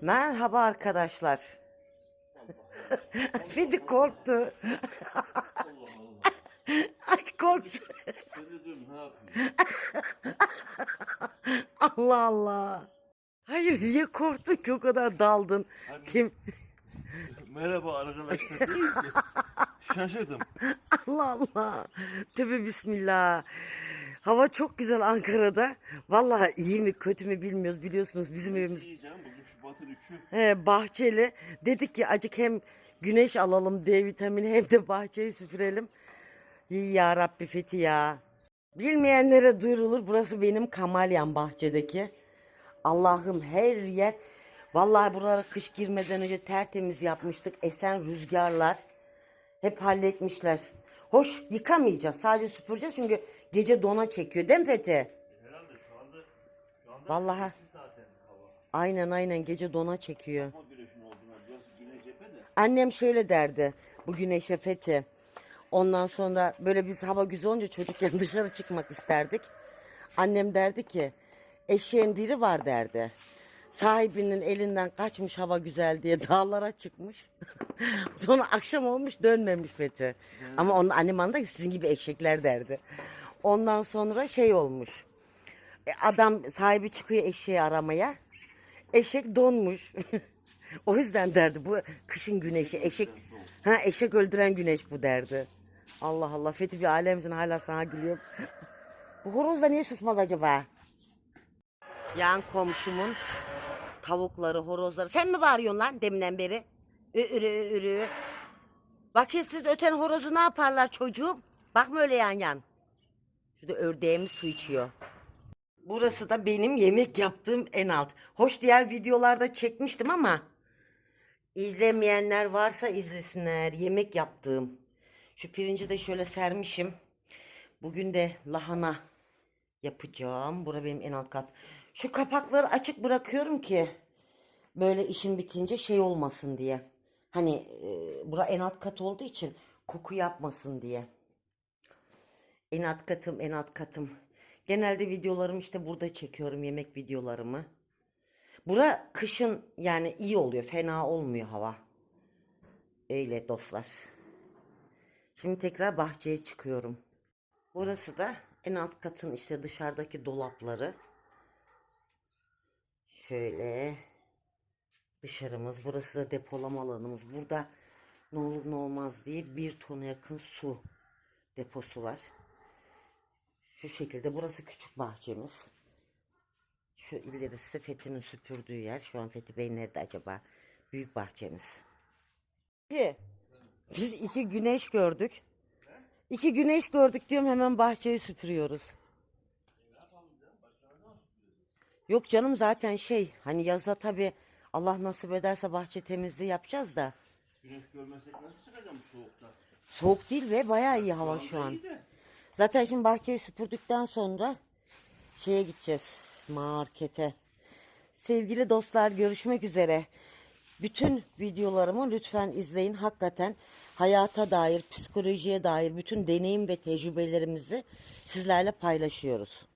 Merhaba arkadaşlar. Fedi korktu. Ay korktu. Allah Allah. Hayır niye korktun ki o kadar daldın? Hani Kim? merhaba arkadaşlar. Şaşırdım. Allah Allah. Tövbe bismillah. Hava çok güzel Ankara'da. Vallahi iyi mi kötü mü bilmiyoruz biliyorsunuz bizim evimiz Yiyeceğim Şubat'ın 3'ü. He, bahçeli. Dedik ki acık hem güneş alalım D vitamini hem de bahçeyi süpürelim. İyi ya Rabbi Fethi ya. Bilmeyenlere duyurulur. Burası benim Kamalyan bahçedeki. Allah'ım her yer. Vallahi buralara kış girmeden önce tertemiz yapmıştık. Esen rüzgarlar. Hep halletmişler. Hoş yıkamayacağız. Sadece süpüreceğiz çünkü gece dona çekiyor. Değil mi Fethi? Herhalde şu anda şu anda Vallahi. Aynen aynen gece dona çekiyor. Annem şöyle derdi bu güneşe fethi. Ondan sonra böyle biz hava güzel olunca çocukken dışarı çıkmak isterdik. Annem derdi ki eşeğin biri var derdi. Sahibinin elinden kaçmış hava güzel diye dağlara çıkmış. sonra akşam olmuş dönmemiş Fethi. Ama onun annem anda sizin gibi eşekler derdi. Ondan sonra şey olmuş. E, Adam sahibi çıkıyor eşeği aramaya. Eşek donmuş. o yüzden derdi bu kışın güneşi eşek ha eşek öldüren güneş bu derdi. Allah Allah Fethi bir alemsin hala sana gülüyor. bu horoz da niye susmaz acaba? Yan komşumun tavukları, horozları. Sen mi bağırıyorsun lan deminden beri? Ürü ürü. Bakın siz öten horozu ne yaparlar çocuğum? Bakma öyle yan yan. Şurada ördeğimiz su içiyor. Burası da benim yemek yaptığım en alt. Hoş diğer videolarda çekmiştim ama izlemeyenler varsa izlesinler. Yemek yaptığım. Şu pirinci de şöyle sermişim. Bugün de lahana yapacağım. Bura benim en alt kat. Şu kapakları açık bırakıyorum ki böyle işim bitince şey olmasın diye. Hani e, bura en alt kat olduğu için koku yapmasın diye. En alt katım, en alt katım. Genelde videolarımı işte burada çekiyorum, yemek videolarımı. Bura kışın yani iyi oluyor, fena olmuyor hava. Öyle dostlar. Şimdi tekrar bahçeye çıkıyorum. Burası da en alt katın işte dışarıdaki dolapları. Şöyle dışarımız. Burası da depolama alanımız. Burada ne olur ne olmaz diye bir tona yakın su deposu var. Şu şekilde burası küçük bahçemiz. Şu ilerisi Fethi'nin süpürdüğü yer. Şu an Fethi Bey nerede acaba? Büyük bahçemiz. İki. Biz iki güneş gördük. İki güneş gördük diyorum hemen bahçeyi süpürüyoruz. Yok canım zaten şey hani yazda tabi Allah nasip ederse bahçe temizliği yapacağız da. Güneş görmesek nasıl çıkacağım soğukta? Soğuk değil ve bayağı iyi hava şu an. İyi de. Zaten şimdi bahçeyi süpürdükten sonra şeye gideceğiz markete. Sevgili dostlar görüşmek üzere. Bütün videolarımı lütfen izleyin. Hakikaten hayata dair, psikolojiye dair bütün deneyim ve tecrübelerimizi sizlerle paylaşıyoruz.